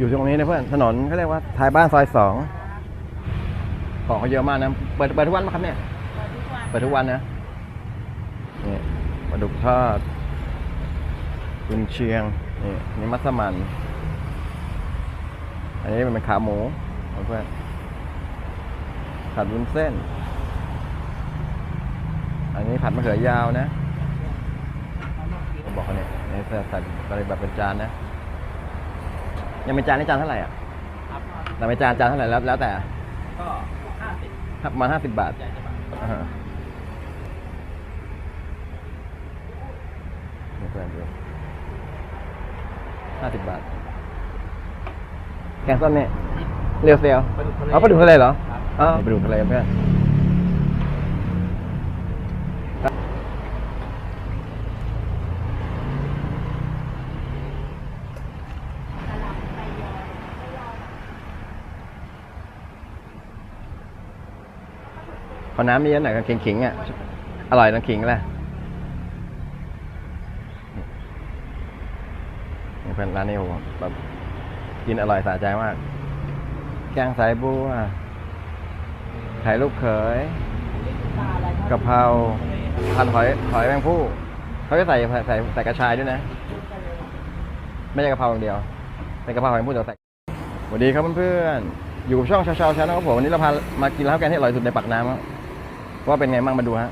อยู่ตรงนี้นะเพื่อนถนนเขาเรียกว่าท้ายบ้านซอยสองของเขาเยอะมากนะเปิดเปิดทุกวันไหมครับเนี่ยเปิดทุกวันเปิดทุกวันนะนี่ปลาดุกทอดกุนเชียงนี่นี่มัสมั่นอันนี้มันเป็นขาหมูเพื่อนผัดวุ้นเส้น อันนี้ผัดมะเขือยาวนะผมบอกเขาเนี่ยนี่ใส่ใส่อะไรแบบเป็นจานนะ ยังเป็นจานนี่จานเท่าไหร่อะครับแต่เป็นจานจานเท่าไหร่แล้วแล้วแต่ก็ห้าสิบประมาณห้าสิบบาทใหญ่จะแบบอ่าฮะนี่เพื่อนดูห้าสิบบาท แกงส้มเนี่ยเรียวเซลปลาดุกทะเลเอาปลาดุกทะเลเหรอครับ อ๋อปลาดุกทะเลเพื่อน ขอน้ำเยอะหน่อยกับขิงๆอะ อร่อยนะขิงแหละนี่เป็นร้านนี้โหแบบกินอร่อยสะใจมาก แกงสายบัวไข่ลูกเขยปลาอะไรครับกะเพราพันหอยหอยแมงผู้เขาจะใส่ใส่ใส่กระชายด้วยนะ ไม่ใช่กะเพราอย่างเดียวเป็นกะเพราหอยแมงผู้แต่ใส่สวัสดีครับเพื่อนๆอยู่กับช่องชาวชาวชาแนลครับผมวันนี้เราพามากินร้านแกงที่อร่อยสุดในปากน้ำครับ ว่าเป็นไงบ้างมาดูฮะ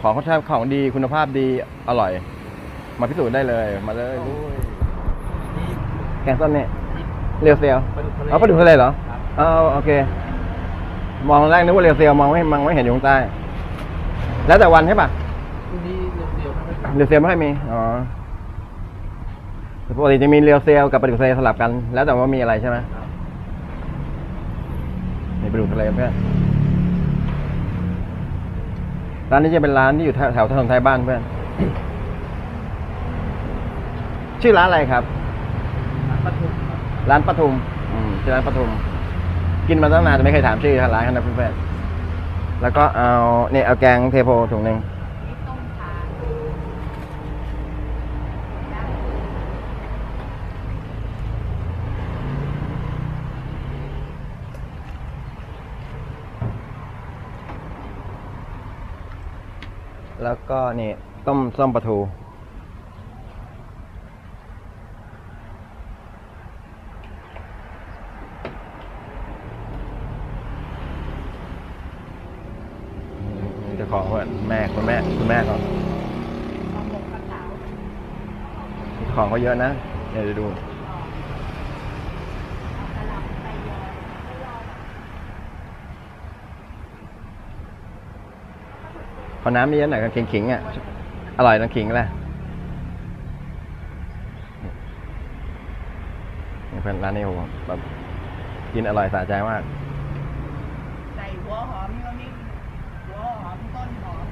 ของเขาใช้ของดีคุณภาพดีอร่อย มาพิสูจน์ได้เลย มาเลยลุยแกงส้มเนี่ยเรียวเซียวปลาดุกทะเลเอาปลาดุกทะเลเหรอครับเอาโอเค มองแรกนึกว่าเรียวเซียวมองไม่มองไม่เห็นอยู่ข้างใต้ แล้วแต่วันใช่ปะช่วงนี้เดียวๆไม่ค่อยกลับเรียวเซียวไม่ค่อยมีอ๋อปกติจะมีเรียวเซียวกับปลาดุกทะเลสลับกัน แล้วแต่ว่ามีอะไรใช่ไหมครับนี่ปลาดุกทะเลเพื่อน ร้านนี้จะเป็นร้านที่อยู่แถวถนนไทยบ้านเพื่อน ชื่อร้านอะไรครับร้าทุมครับ ร้านปทุม อืมชื่อร้านปทุม กินมาตั้งนานแต่ไม่เคยถามชื่อร้านเขานะเพื่อนๆแล้วก็เอาเนี่ยเอาแกงเทโพถุงหนึ่ง นี่ต้มขา แล้วก็นี่ต้มส้มปลาทูนี่เจ้าของเพื่อนแม่คุณแม่คุณแม่เขาปลาหมกปลาขาวของเขาเยอะนะ เดี๋ยวจะดู กระหล่ำไส้ยอ ขอน้ำเยอะหน่อยกับขิงๆอะอร่อยนะขิงแหละนี่เพื่อนร้านนี้โหแบบกินอร่อยสะใจมากใส่หัวหอมก็นี่หัวหอมต้นหอม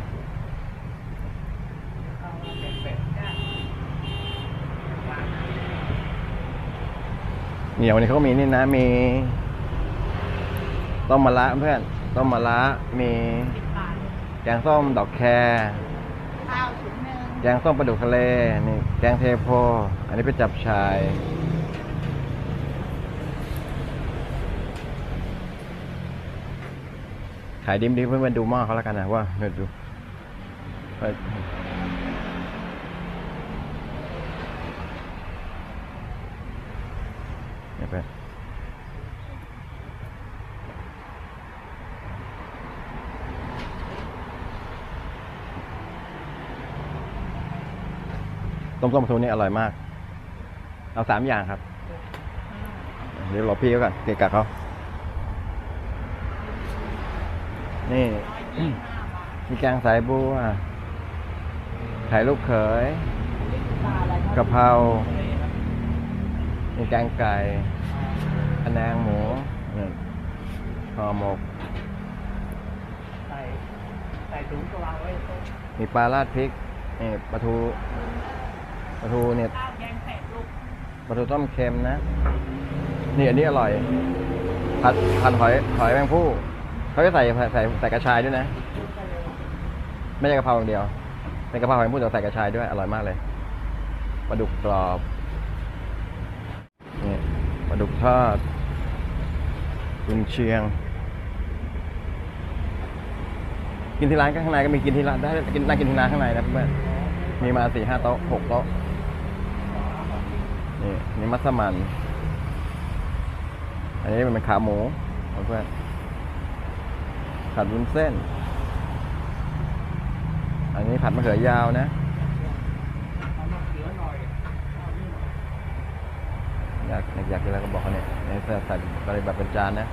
เอาเป็ดๆจ้ะเนี่ยวันนี้เขาก็มีนี่นะมีต้มมะระเพื่อนต้มมะระมีสิบบาท แกงส้มดอกแครข้าวถุงหนึ่งแกงส้มปลาดุกทะเลนี่แกงเทโพ อันนี้เป็นจับชาย ขายดิมดีเพื่อนๆดูหม้อเขาแล้วกันนะว่าเดี๋ยวดูเฮ้ยเนี่ยเพื่ ต้มส้มปลาทูนี่อร่อยมาก เอาสามอย่างครับ เดี๋ยวรอพี่เขาก่อนเกะกะเขานี่ มีแกงสายบัวไข่ลูกเขยปลาอะไรคกะรับเพรามีแกงไก่พะแนงหมูนี่ห่อหมกใส่ใส่ถุงก็วางไว้ต้มมีปลาราดพริกนี่ปลาทู ปลาทูเนี่ยข้าวแกงเผ็ดลูกปลาทูต้มเค็มนะนี่อันนี้อร่อยผัดผัดหอยหอยแมงผู้เขาจะใส่ใส่ใส่ใส่กระชายด้วยนะ ไม่ใช่กะเพราอย่างเดียวเป็นกะเพราหอยแมงผู้แต่ใส่กระชายด้วยอร่อยมากเลยปลาดุกกรอบนี่ปลาดุกทอดกุนเชียง กินที่ร้านก็ข้างในก็มีกินที่ร้านได้กินนั่งกินที่ร้านข้างในนะเพื่อนมีมาสี่ห้าโต๊ะหกโต๊ะ นี่นี่มัสมั่นอันนี้มันเป็นขาหมูเพื่อนผัดวุ้นเส้น อันนี้ผัดมะเขือยาวนะเอามาเหลือหน่อยอยากอยากกินอะไรก็บอกเขาเนี่ยในใส่ใส่อะไรแบบเป็นจานนะ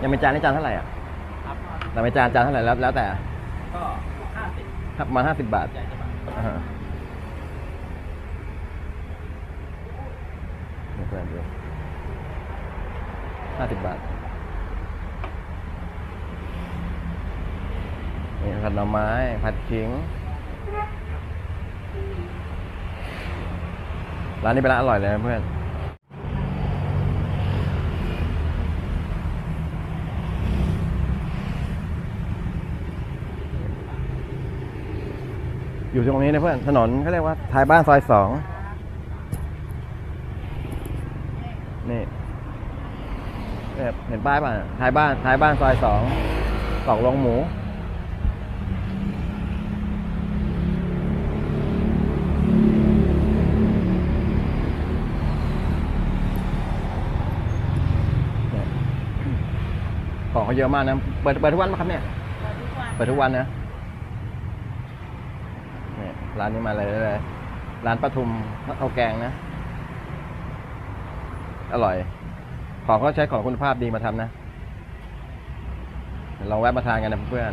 ยังเป็นจานนี่จานเท่าไหร่อะครับแต่เป็นจานจานเท่าไหร่แล้วแล้วแต่ ก็ห้าสิบครับประมาณห้าสิบบาท ใจจะ แบบอ่าฮะนี่เพื่อนดูห้าสิบบาทนี่ผัดหน่อไม้ ผัดขิง ร้านนี้เป็นร้านอร่อยเลยนะเพื่อนอยู่ตรงนี้นะเพื่อน ถนนเขาเรียกว่าท้ายบ้านซอยสอง นี่เนี่ยเห็นป้ายป่ะท้ายบ้านท้ายบ้านซอยสองสองลงหมูเนี่ยของเขาเยอะมากนะ เปิดเปิดทุกวันไหมครับเนี่ย เปิดทุกวันเปิดทุกวันนะเนี่ยร้านนี้มาเลยเลย ร้านปทุมข้าวแกงนะ อร่อย ของเขาใช้ของคุณภาพดีมาทำนะลองแวะมาทานกันนะเพื่อน